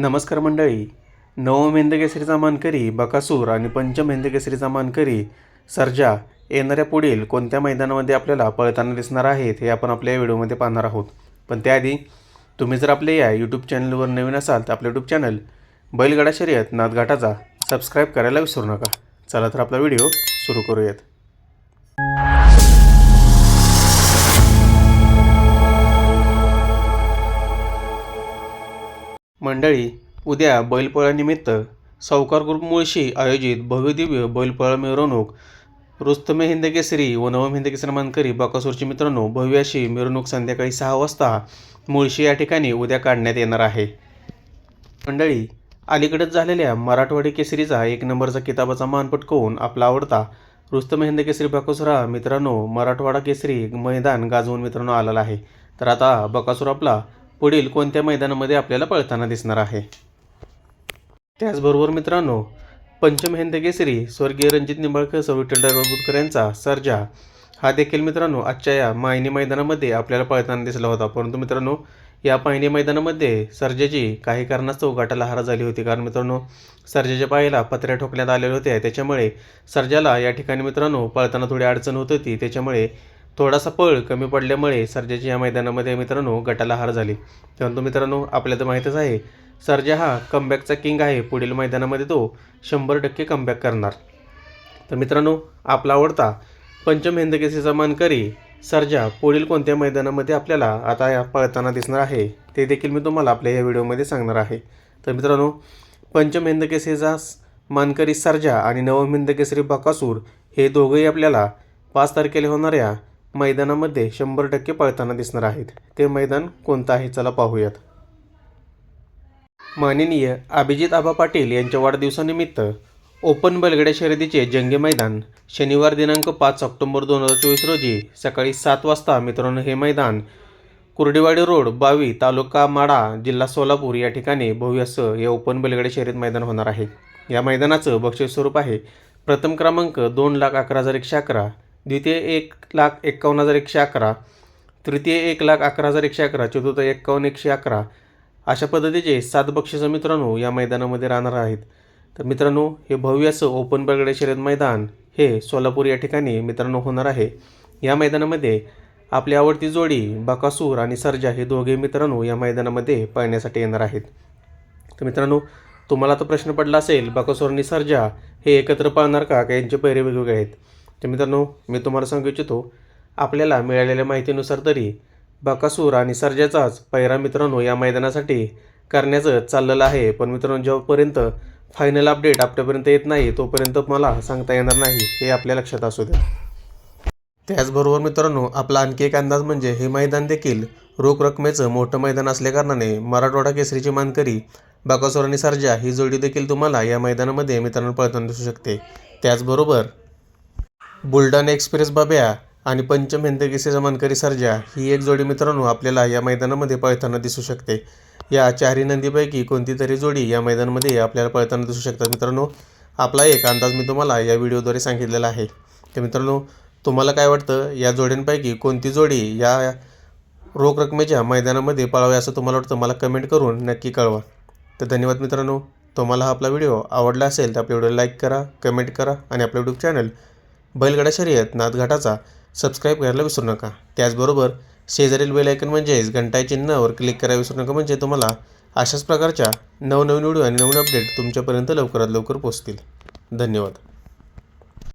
नमस्कार मंडळी. नवम हिंदकेसरीचा मानकरी बकासूर आणि पंचम हिंदकेसरीचा मानकरी सर्जा येणाऱ्या पुढील कोणत्या मैदानामध्ये आपल्याला पळताना दिसणार आहेत हे आपण आपल्या या व्हिडिओमध्ये पाहणार आहोत. पण त्याआधी तुम्ही जर आपल्या या यूट्यूब चॅनलवर नवीन असाल तर आपलं यूट्यूब चॅनल बैलगाडा शर्यत नादघाटाचा सबस्क्राईब करायला विसरू नका. चला तर आपला व्हिडिओ सुरू करूयात. मंडळी उद्या बैलपोळ्यानिमित्त सावकार ग्रुप मुळशी आयोजित भव्यदिव्य बैलपोळा मिरवणूक. रुस्तमे हिंदकेसरी व नवम हिंदकेसरी मानकरी बकासूरची मित्रांनो भव्य अशी मिरवणूक संध्याकाळी सहा वाजता मुळशी या ठिकाणी उद्या काढण्यात येणार आहे. मंडळी अलीकडेच झालेल्या मराठवाडी केसरीचा एक नंबरचा किताबाचा मान पटकवून आपला आवडता रुस्तम हिंद केसरी बकासुरा मित्रांनो मराठवाडा केसरी मैदान गाजवून मित्रांनो आलेला आहे. तर आता बकासूर आपला पुढील कोणत्या मैदानामध्ये आपल्याला पळताना दिसणार आहे? त्याचबरोबर मित्रांनो पंचमहेंद केसरी स्वर्गीय रणजित निंबाळकर सौ विठ्ठल बुधकर यांचा सर्जा हा देखील मित्रांनो आजच्या या माहिनी मैदानामध्ये आपल्याला पळताना दिसला होता. परंतु मित्रांनो या पाहिणी मैदानामध्ये सर्जेची काही कारणास्तव गटाला हार झाली होती. कारण मित्रांनो सर्जेच्या पायाला पत्र्या ठोकण्यात आलेल्या होत्या त्याच्यामुळे सर्जाला या ठिकाणी मित्रांनो पळताना थोडी अडचण होत होती. त्याच्यामुळे थोडासा पळ कमी पडल्यामुळे सर्जाची या मैदानामध्ये मित्रांनो गटाला हार झाली. परंतु मित्रांनो आपल्याला तर माहीतच आहे सर्जा हा कमबॅकचा किंग आहे. पुढील मैदानामध्ये तो शंभर टक्के कमबॅक करणार. तर मित्रांनो आपला आवडता पंचम हिंदकेसीचा मानकरी सर्जा पुढील कोणत्या मैदानामध्ये आपल्याला आता या पळताना दिसणार आहे ते देखील मी तुम्हाला आपल्या या व्हिडिओमध्ये सांगणार आहे. तर मित्रांनो पंचम हिंदकेसीचा मानकरी सर्जा आणि नवम हिंदकेसरी बकासूर हे दोघंही आपल्याला पाच तारखेला होणाऱ्या मैदानामध्ये शंभर टक्के पळताना दिसणार आहेत. ते मैदान कोणतं आहे चला पाहूयात. माननीय अभिजित आबा पाटील यांच्या वाढदिवसानिमित्त ओपन बलगड्या शर्यतीचे जंगे मैदान शनिवार दिनांक पाच ऑक्टोबर दोन हजार चोवीस रोजी सकाळी सात वाजता मित्रांनो हे मैदान कुर्डेवाडी रोड बावी तालुका माडा जिल्हा सोलापूर या ठिकाणी भव्य असं हे ओपन बलगडे शर्यत मैदान होणार आहे. या मैदानाचं बक्षीस स्वरूप आहे प्रथम क्रमांक दोन लाख अकरा हजार एकशे अकरा द्वितीय एक लाख एक्कावन्न हजार एकशे अकरा तृतीय एक लाख अकरा हजार एकशे अकरा चतुर्थ एक्कावन्न एकशे अकरा. अशा पद्धतीचे सात बक्षिसं मित्रांनो या मैदानामध्ये राहणार आहेत. तर मित्रांनो हे भव्य असं ओपन बगडे शर्यत मैदान हे सोलापूर या ठिकाणी मित्रांनो होणार आहे. या मैदानामध्ये आपली आवडती जोडी बकासूर आणि सर्जा हे दोघे मित्रांनो या मैदानामध्ये पळण्यासाठी येणार आहेत. तर मित्रांनो तुम्हाला तर प्रश्न पडला असेल बकासूर आणि सर्जा हे एकत्र पाळणार का? का यांचे पैरे वेगवेगळे आहेत? तर मित्रांनो मी तुम्हाला सांगू इच्छितो आपल्याला मिळालेल्या माहितीनुसार तरी बकासूर आणि सर्जाचाच पैरा मित्रांनो या मैदानासाठी करण्याचं चाललेलं आहे. पण मित्रांनो जेव्हापर्यंत फायनल अपडेट आपल्यापर्यंत येत नाही तोपर्यंत मला सांगता येणार नाही. हे आपल्या लक्षात असू द्या. त्याचबरोबर मित्रांनो आपला आणखी एक अंदाज म्हणजे हे मैदान देखील रोख रकमेचं मोठं मैदान असल्याकारणाने मराठवाडा केसरीची मानकरी बकासूर आणि सर्जा ही जोडी देखील तुम्हाला या मैदानामध्ये मित्रांनो पळताना दिसू शकते. त्याचबरोबर बुलढाणा एक्सप्रेस बाब्या आणि पंचम हिंदकेसरीचा जमानकरी सर्जा ही एक जोडी मित्रांनो आपल्याला या मैदानामध्ये पळताना दिसू शकते. या चारही नंदीपैकी कोणती तरी जोडी या मैदानामध्ये आपल्याला पळताना दिसू शकतात मित्रांनो. आपला एक अंदाज मी तुम्हाला या व्हिडिओद्वारे सांगितलेला आहे. तर मित्रांनो तुम्हाला काय वाटतं? या जोड्यांपैकी कोणती जोडी या रोख रकमेच्या मैदानामध्ये पळावे असं तुम्हाला वाटतं? मला कमेंट करून नक्की कळवा. तर धन्यवाद मित्रांनो. तुम्हाला हा आपला व्हिडिओ आवडला असेल तर आपल्या व्हिडिओ लाईक करा कमेंट करा आणि आपलं यूट्यूब चॅनल बैलगाडा शर्यत नाथघाटाचा सबस्क्राईब करायला विसरू नका. त्याचबरोबर शेजारील बेल आयकन म्हणजेच घंटाई चिन्हावर क्लिक करायला विसरू नका म्हणजे तुम्हाला अशाच प्रकारच्या नवनवीन व्हिडिओ आणि नवीन अपडेट तुमच्यापर्यंत लवकरात लवकर पोहोचतील. धन्यवाद.